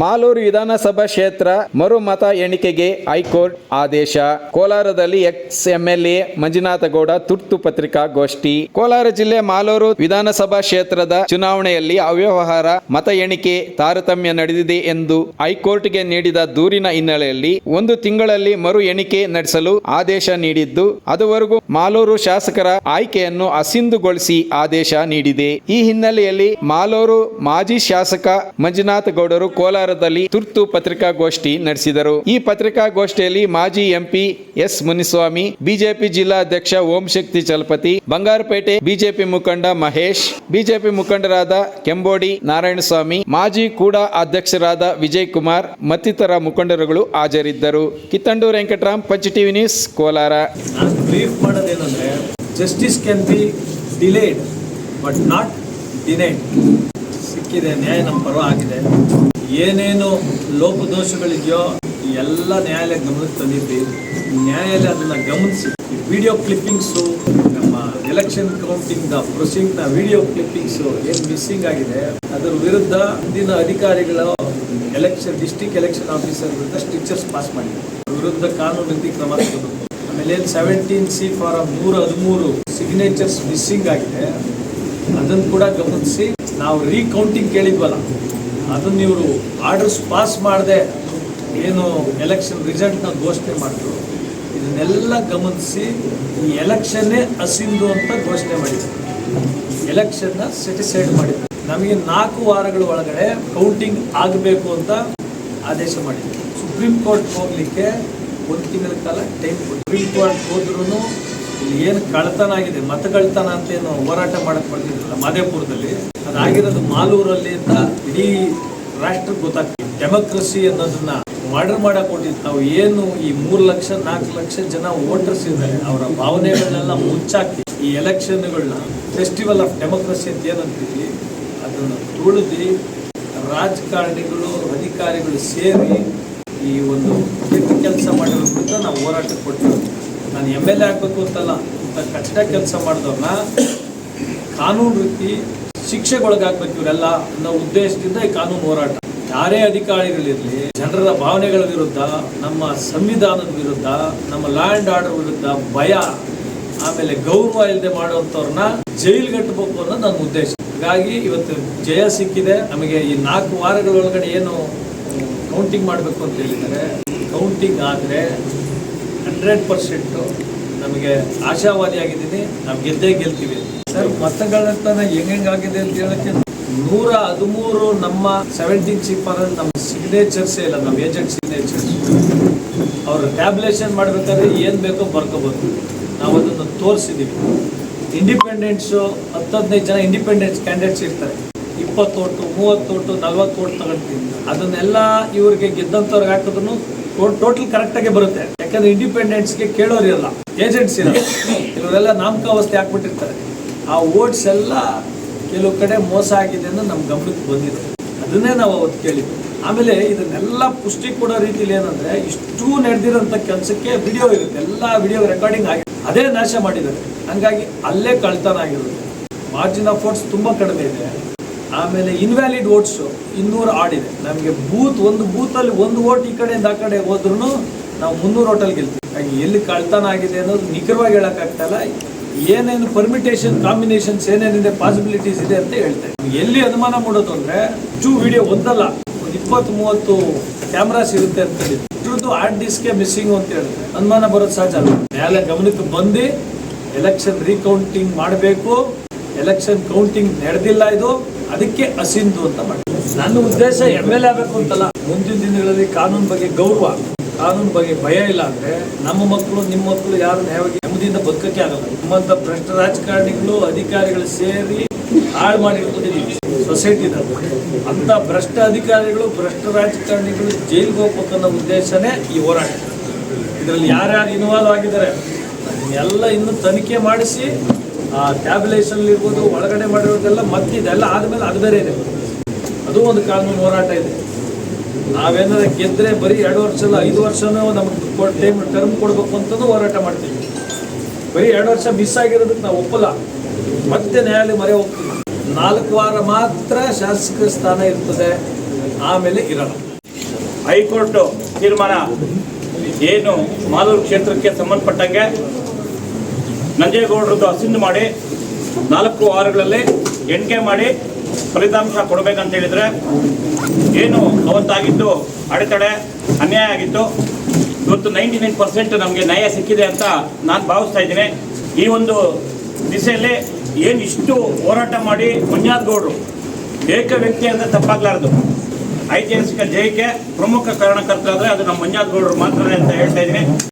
ಮಾಲೂರು ವಿಧಾನಸಭಾ ಕ್ಷೇತ್ರ ಮರು ಮತ ಎಣಿಕೆಗೆ ಹೈಕೋರ್ಟ್ ಆದೇಶ. ಕೋಲಾರದಲ್ಲಿ ಎಕ್ಸ್ ಎಂಎಲ್ಎ ಮಂಜುನಾಥಗೌಡ ತುರ್ತು ಪತ್ರಿಕಾಗೋಷ್ಠಿ ಕೋಲಾರ ಜಿಲ್ಲೆ ಮಾಲೂರು ವಿಧಾನಸಭಾ ಕ್ಷೇತ್ರದ ಚುನಾವಣೆಯಲ್ಲಿ ಅವ್ಯವಹಾರ ಮತ ಎಣಿಕೆ ತಾರತಮ್ಯ ನಡೆದಿದೆ ಎಂದು ಹೈಕೋರ್ಟ್ಗೆ ನೀಡಿದ ದೂರಿನ ಹಿನ್ನೆಲೆಯಲ್ಲಿ ಒಂದು ತಿಂಗಳಲ್ಲಿ ಮರು ಎಣಿಕೆ ನಡೆಸಲು ಆದೇಶ ನೀಡಿದ್ದು, ಅದುವರೆಗೂ ಮಾಲೂರು ಶಾಸಕರ ಆಯ್ಕೆಯನ್ನು ಅಸಿಂಧುಗೊಳಿಸಿ ಆದೇಶ ನೀಡಿದೆ. ಈ ಹಿನ್ನೆಲೆಯಲ್ಲಿ ಮಾಲೂರು ಮಾಜಿ ಶಾಸಕ ಮಂಜುನಾಥ ಗೌಡರು ಕೋಲಾರದಲ್ಲಿ ತುರ್ತು ಪತ್ರಿಕಾಗೋಷ್ಠಿ ನಡೆಸಿದರು. ಈ ಪತ್ರಿಕಾಗೋಷ್ಠಿಯಲ್ಲಿ ಮಾಜಿ ಎಂಪಿ ಎಸ್ ಮುನಿಸ್ವಾಮಿ, ಬಿಜೆಪಿ ಜಿಲ್ಲಾಧ್ಯಕ್ಷ ಓಂ ಶಕ್ತಿ ಚಲಪತಿ, ಬಂಗಾರಪೇಟೆ ಬಿಜೆಪಿ ಮುಖಂಡ ಮಹೇಶ್, ಬಿಜೆಪಿ ಮುಖಂಡರಾದ ಕೆಂಬೋಡಿ ನಾರಾಯಣಸ್ವಾಮಿ, ಮಾಜಿ ಕೂಡ ಅಧ್ಯಕ್ಷರಾದ ವಿಜಯ್ ಕುಮಾರ್ ಮತ್ತಿತರ ಮುಖಂಡರುಗಳು ಹಾಜರಿದ್ದರು. Kittandur Venkataram, Pancha TV news Kolar. Justice can be delayed but not denied ಸಿಕ್ಕಿದೆ, ನ್ಯಾಯ ನಮ್ಮ ಪರವಾಗಿದೆ ಏನೇನು ಲೋಪದೋಷಗಳಿದೆಯೋ ಎಲ್ಲ ನ್ಯಾಯಾಲಯ ಗಮನಕ್ಕೆ ತಂದಿದ್ವಿ ನ್ಯಾಯಾಲಯ ಅದನ್ನು ಗಮನಿಸಿ. ವಿಡಿಯೋ ಕ್ಲಿಪ್ಪಿಂಗ್ಸು ನಮ್ಮ ಎಲೆಕ್ಷನ್ ಕೌಂಟಿಂಗ್ ದ ಪ್ರೊಸೀಡಿಂಗ್ನ ವಿಡಿಯೋ ಕ್ಲಿಪ್ಪಿಂಗ್ಸು ಏನು ಮಿಸ್ಸಿಂಗ್ ಆಗಿದೆ. ಅದರ ವಿರುದ್ಧ ಇಂದಿನ ಅಧಿಕಾರಿಗಳು ಎಲೆಕ್ಷನ್ ಡಿಸ್ಟಿಕ್ ಎಲೆಕ್ಷನ್ ಆಫೀಸರ್ ವಿರುದ್ಧ ಸ್ಟಿಚರ್ಸ್ ಪಾಸ್ ಮಾಡಿದ್ದಾರೆ ವಿರುದ್ಧ ಕಾನೂನು ಕ್ರಮ ತಗೋಬೇಕು ಆಮೇಲೆ ಏನು ಸೆವೆಂಟೀನ್ ಸಿ ಫಾರ್ ನೂರ ಹದಿಮೂರು ಸಿಗ್ನೇಚರ್ಸ್ ಮಿಸ್ಸಿಂಗ್ ಆಗಿದೆ. ಅದನ್ನು ಕೂಡ ಗಮನಿಸಿ. ನಾವು ರೀಕೌಂಟಿಂಗ್ ಕೇಳಿದ್ವಲ್ಲ. ಅದನ್ನು ಇವರು ಆರ್ಡರ್ಸ್ ಪಾಸ್ ಮಾಡದೆ ಏನು ಎಲೆಕ್ಷನ್ ರಿಸಲ್ಟ್ನ ಘೋಷಣೆ ಮಾಡಿದ್ರು. ಇದನ್ನೆಲ್ಲ ಗಮನಿಸಿ ಈ ಎಲೆಕ್ಷನ್ನೇ ಅಸಿಂದು ಅಂತ ಘೋಷಣೆ ಮಾಡಿದ್ರು. ಎಲೆಕ್ಷನ್ನ ಸೆಟಿಸೈಡ್ ಮಾಡಿದ್ರು. ನಮಗೆ ನಾಲ್ಕು ವಾರಗಳ ಒಳಗಡೆ ಕೌಂಟಿಂಗ್ ಆಗಬೇಕು ಅಂತ ಆದೇಶ ಮಾಡಿದ್ರು. ಸುಪ್ರೀಂ ಕೋರ್ಟ್ ಹೋಗ್ಲಿಕ್ಕೆ ಒಂದು ತಿಂಗಳ ಕಾಲ ಟೈಮ್ ಸುಪ್ರೀಂ ಕೋರ್ಟ್ ಹೋದ್ರೂ ಏನು ಕಳ್ತನ ಆಗಿದೆ ಮತಗಳ್ತನ ಅಂತ ಏನು ಹೋರಾಟ ಮಾಡಕ್ ಬರ್ತಿದ್ರಲ್ಲ ಮಾದೇಪುರದಲ್ಲಿ, ಅದಾಗಿರೋದು ಮಾಲೂರಲ್ಲಿ ಅಂತ ಇಡೀ ರಾಷ್ಟ್ರಕ್ಕೆ ಗೊತ್ತಾಗ್ತದೆ. ಡೆಮೋಕ್ರಸಿ ಅನ್ನೋದನ್ನ ಮರ್ಡರ್ ಮಾಡಕ್ ಕೊಟ್ಟಿದ್ದು ನಾವು ಏನು ಈ ಮೂರು ಲಕ್ಷ, ನಾಲ್ಕು ಲಕ್ಷ ಜನ ವೋಟರ್ಸ್ ಇದ್ದಾರೆ, ಅವರ ಭಾವನೆಗಳನ್ನೆಲ್ಲ ಮುಚ್ಚಾಕಿ ಈ ಎಲೆಕ್ಷನ್ಗಳನ್ನ ಫೆಸ್ಟಿವಲ್ ಆಫ್ ಡೆಮೋಕ್ರಸಿ ಅಂತ ಏನಂತೀವಿ, ಅದನ್ನು ತುಳಿದು ರಾಜಕಾರಣಿಗಳು, ಅಧಿಕಾರಿಗಳು ಸೇರಿ ಈ ಒಂದು ಕೆಟ್ಟ ಕೆಲಸ ಮಾಡಿರೋದ್ರಿಂದ ನಾವು ಹೋರಾಟಕ್ಕೆ ಕೊಟ್ಟಿರೋದು ನಾನು ಎಂ ಎಲ್ ಎ ಆಗಬೇಕು ಅಂತಲ್ಲ, ಇಂಥ ಕಷ್ಟ ಕೆಲಸ ಮಾಡಿದವ್ರನ್ನ ಕಾನೂನು ರೀತಿ ಶಿಕ್ಷೆಗೊಳಗಾಗ್ಬೇಕು ಇವರೆಲ್ಲ ಅನ್ನೋ ಉದ್ದೇಶದಿಂದ ಈ ಕಾನೂನು ಹೋರಾಟ. ಯಾರೇ ಅಧಿಕಾರಿಗಳಿರಲಿ, ಜನರ ಭಾವನೆಗಳ ವಿರುದ್ಧ, ನಮ್ಮ ಸಂವಿಧಾನದ ವಿರುದ್ಧ, ನಮ್ಮ ಲ್ಯಾಂಡ್ ಆರ್ಡರ್ ವಿರುದ್ಧ ಭಯ, ಆಮೇಲೆ ಗೌರವ ಇಲ್ಲದೆ ಮಾಡುವಂಥವ್ರನ್ನ ಜೈಲ್ಗಟ್ಟಬೇಕು ಅನ್ನೋದು ನನ್ನ ಉದ್ದೇಶ. ಹಾಗಾಗಿ ಇವತ್ತು ಜಯ ಸಿಕ್ಕಿದೆ. ನಮಗೆ ಈ ನಾಲ್ಕು ವಾರಗಳ ಒಳಗಡೆ ಏನು ಕೌಂಟಿಂಗ್ ಮಾಡಬೇಕು ಅಂತ ಹೇಳಿದ್ದಾರೆ. ಕೌಂಟಿಂಗ್ ಆದರೆ ಹಂಡ್ರೆಡ್ ಪರ್ಸೆಂಟು ನಮಗೆ ಆಶಾವಾದಿ ಆಗಿದ್ದೀನಿ ನಾವು ಗೆದ್ದೇ ಗೆಲ್ತೀವಿ. ಸರ್ ಮತಗಳಂತ ಹೆಂಗೆ ಆಗಿದೆ ಅಂತ ಹೇಳಕ್ಕೆ ನೂರ ಹದಿಮೂರು ನಮ್ಮ ಸೆವೆಂಟೀನ್ ಸಿಪ್ಪರ್ ನಮ್ಮ ಸಿಗ್ನೇಚರ್ಸೇ ಇಲ್ಲ ನಮ್ಮ ಏಜೆಂಟ್ ಸಿಗ್ನೇಚರ್ಸ್ ಅವರು ಟ್ಯಾಬ್ಲೇಷನ್ ಮಾಡಬೇಕಾದ್ರೆ ಏನು ಬೇಕೋ ಬರ್ಕೋಬೋದು. ನಾವು ಅದನ್ನು ತೋರಿಸಿದ್ದೀವಿ ಇಂಡಿಪೆಂಡೆನ್ಸು ಹತ್ತು ಹದಿನೈದು ಜನ ಇಂಡಿಪೆಂಡೆನ್ಸ್ ಕ್ಯಾಂಡಿಡೇಟ್ಸ್ ಇರ್ತಾರೆ. ಇಪ್ಪತ್ತು ಓಟು ಮೂವತ್ತು ಓಟು ನಲ್ವತ್ತು ಓಟ್ ತಗೊಳ್ತೀನಿ ಅದನ್ನೆಲ್ಲ ಇವ್ರಿಗೆ ಗೆದ್ದಂಥವ್ರಿಗೆ ಹಾಕಿದ್ರು ಟೋಟಲ್ ಕರೆಕ್ಟಾಗೆ ಬರುತ್ತೆ. ಯಾಕಂದ್ರೆ ಇಂಡಿಪೆಂಡೆನ್ಸ್ಗೆ ಕೇಳೋರು ಇರಲ್ಲ ಏಜೆಂಟ್ಸ್ ಇರಲ್ಲ. ಇವರೆಲ್ಲ ನಾಮಕಾವಸ್ಥೆ ಹಾಕ್ಬಿಟ್ಟಿರ್ತಾರೆ ಆ ಓಟ್ಸ್ ಎಲ್ಲ ಕೆಲವು ಕಡೆ ಮೋಸ ಆಗಿದೆ ಅನ್ನೋ ನಮ್ಮ ಗಮನಕ್ಕೆ ಬಂದಿದೆ. ಅದನ್ನೇ ನಾವು ಅವತ್ತು ಕೇಳಿದ್ವಿ ಆಮೇಲೆ ಇದನ್ನೆಲ್ಲ ಪುಷ್ಟಿ ಕೊಡೋ ರೀತಿಲಿ ಏನಂದ್ರೆ, ಇಷ್ಟು ನಡೆದಿರೋಂಥ ಕೆಲಸಕ್ಕೆ ವಿಡಿಯೋ ಇರುತ್ತೆ. ಎಲ್ಲ ವಿಡಿಯೋ ರೆಕಾರ್ಡಿಂಗ್ ಆಗಿದೆ ಅದೇ ನಾಶ ಮಾಡಿದ್ದಾರೆ. ಹಂಗಾಗಿ ಅಲ್ಲೇ ಕಳ್ತನ ಆಗಿರೋದು ಮಾರ್ಜಿನ್ ಆಫ್ ಓಟ್ಸ್ ತುಂಬ ಕಡಿಮೆ ಇದೆ. ಆಮೇಲೆ ಇನ್ವ್ಯಾಲಿಡ್ ವೋಟ್ಸು ಇನ್ನೂರು ಆಡಿದೆ. ನಮಗೆ ಬೂತ್, ಒಂದು ಬೂತಲ್ಲಿ ಒಂದು ಓಟ್ ಈ ಕಡೆಯಿಂದ ಆ ಕಡೆ ಹೋದ್ರೂ ನಾವು ಮುನ್ನೂರು ಓಟಲ್ಲಿ ಗೆಲ್ತೀವಿ. ಎಲ್ಲಿ ಕಳ್ತನ ಆಗಿದೆ ಅನ್ನೋದು ನಿಖರವಾಗಿ ಹೇಳೋಕ್ಕಾಗ್ತಲ್ಲ. ಏನೇನು ಪರ್ಮಿಟೇಷನ್ ಕಾಂಬಿನೇಷನ್ಸ್ ಏನೇನಿದೆ ಪಾಸಿಬಿಲಿಟೀಸ್ ಇದೆ ಅಂತ ಹೇಳ್ತೇವೆ ಎಲ್ಲಿ ಅನುಮಾನ ಮಾಡೋದು ಅಂದರೆ ಟೂ ವಿಡಿಯೋ ಒಂದಲ್ಲ, ಒಂದು ಇಪ್ಪತ್ತು ಮೂವತ್ತು ಕ್ಯಾಮ್ರಾಸ್ ಇರುತ್ತೆ ಅಂತ ಹೇಳಿದ್ರು. ಇದ್ರದ್ದು ಹಾರ್ಡ್ ಡಿಸ್ಕೆ ಮಿಸ್ಸಿಂಗ್ ಅಂತ ಹೇಳಿದ್ರೆ. ಅನುಮಾನ ಬರೋದು ಸಹಜ ಅಲ್ಲ ನ್ಯಾಯಾಲಯ ಗಮನಕ್ಕೆ ಬಂದು ಎಲೆಕ್ಷನ್ ರೀಕೌಂಟಿಂಗ್ ಮಾಡಬೇಕು. ಎಲೆಕ್ಷನ್ ಕೌಂಟಿಂಗ್ ನಡೆದಿಲ್ಲ ಇದು. ಅದಕ್ಕೆ ಅಸಿಂಧು ಅಂತ ಮಾಡ್ತಾರೆ. ನನ್ನ ಉದ್ದೇಶ ಎಂ ಎಲ್ ಆಗಬೇಕು ಅಂತಲ್ಲ. ಮುಂದಿನ ದಿನಗಳಲ್ಲಿ ಕಾನೂನು ಬಗ್ಗೆ ಗೌರವ, ಕಾನೂನು ಬಗ್ಗೆ ಭಯ ಇಲ್ಲ ಅಂದ್ರೆ ನಮ್ಮ ಮಕ್ಕಳು, ನಿಮ್ಮ ಮಕ್ಕಳು ಯಾರು ನ್ಯಾಯವಾಗಿ ನೆಮ್ಮದಿಯಿಂದ ಬದುಕಕ್ಕೆ ಆಗಲ್ಲ. ನಿಮ್ಮಂತ ಭ್ರಷ್ಟ ರಾಜಕಾರಣಿಗಳು, ಅಧಿಕಾರಿಗಳು ಸೇರಿ ಹಾಳು ಮಾಡಿರ್ಕೊಂಡಿದ್ದೀವಿ ಸೊಸೈಟಿನ ಅಂತ ಭ್ರಷ್ಟ ಅಧಿಕಾರಿಗಳು, ಭ್ರಷ್ಟ ರಾಜಕಾರಣಿಗಳು ಜೈಲಿಗೆ ಹೋಗ್ಬೇಕನ್ನೋ ಉದ್ದೇಶನೇ ಈ ಹೋರಾಟ. ಇದರಲ್ಲಿ ಯಾರ್ಯಾರು ಇನ್ವಾಲ್ವ್ ಆಗಿದ್ದಾರೆ ಎಲ್ಲ ಇನ್ನು ತನಿಖೆ ಮಾಡಿಸಿ ಆ ಟ್ಯಾಬ್ಲೇಷನ್ ಇರ್ಬೋದು, ಒಳಗಡೆ ಮಾಡಿರೋದೆಲ್ಲ ಮತ್ತೆ ಇದೆಲ್ಲ ಆದಮೇಲೆ ಅದು ಬೇರೆ ಇದೆ. ಅದು ಒಂದು ಕಾನೂನು ಹೋರಾಟ ಇದೆ. ನಾವೇನಾದ್ರೆ ಗೆದ್ದರೆ ಬರೀ ಎರಡು ವರ್ಷ ಅಲ್ಲ, ಐದು ವರ್ಷನೂ ನಮಗೆ ಟೈಮ್ ಟರ್ಮ್ ಕೊಡಬೇಕು ಅಂತಲೂ ಹೋರಾಟ ಮಾಡ್ತೀವಿ. ಬರೀ ಎರಡು ವರ್ಷ ಮಿಸ್ ಆಗಿರೋದಕ್ಕೆ ನಾವು ಒಪ್ಪಲ್ಲ. ಮತ್ತೆ ನ್ಯಾಯಾಲಯ ಮರೆ ಹೋಗ್ತೀವಿ. ನಾಲ್ಕು ವಾರ ಮಾತ್ರ ಶಾಸಕ ಸ್ಥಾನ ಇರ್ತದೆ. ಆಮೇಲೆ ಇರಲ್ಲ. ಹೈಕೋರ್ಟ್ ತೀರ್ಮಾನ ಏನು ಮಾಲೂರು ಕ್ಷೇತ್ರಕ್ಕೆ ಸಂಬಂಧಪಟ್ಟಂಗೆ? ನಂಜೇಗೌಡರದ್ದು ಅಸಿಂದು ಮಾಡಿ ನಾಲ್ಕು ವಾರಗಳಲ್ಲಿ ಎಣಿಕೆ ಮಾಡಿ ಫಲಿತಾಂಶ ಕೊಡಬೇಕಂತ ಹೇಳಿದ್ರೆ ಏನು ಅವತ್ತಾಗಿದ್ದು ಅಡೆತಡೆ, ಅನ್ಯಾಯ ಆಗಿತ್ತು. ಇವತ್ತು ನೈಂಟಿ ನೈನ್ ಪರ್ಸೆಂಟ್ ನಮಗೆ ನ್ಯಾಯ ಸಿಕ್ಕಿದೆ ಅಂತ ನಾನು ಭಾವಿಸ್ತಾ ಇದ್ದೀನಿ. ಈ ಒಂದು ದಿಸೆಯಲ್ಲಿ ಏನು ಇಷ್ಟು ಹೋರಾಟ ಮಾಡಿ ಗೌಡರು? ಏಕ ವ್ಯಕ್ತಿ ಅಂದರೆ ತಪ್ಪಾಗಲಾರದು. ಐತಿಹಾಸಿಕ ಜಯಕ್ಕೆ ಪ್ರಮುಖ ಕಾರಣಕರ್ತರಾದರೆ ಅದು ನಮ್ಮ ಮಂಜಾದ್ ಗೌಡರು ಮಾತ್ರನೇ ಅಂತ ಹೇಳ್ತಾ ಇದ್ದೀನಿ.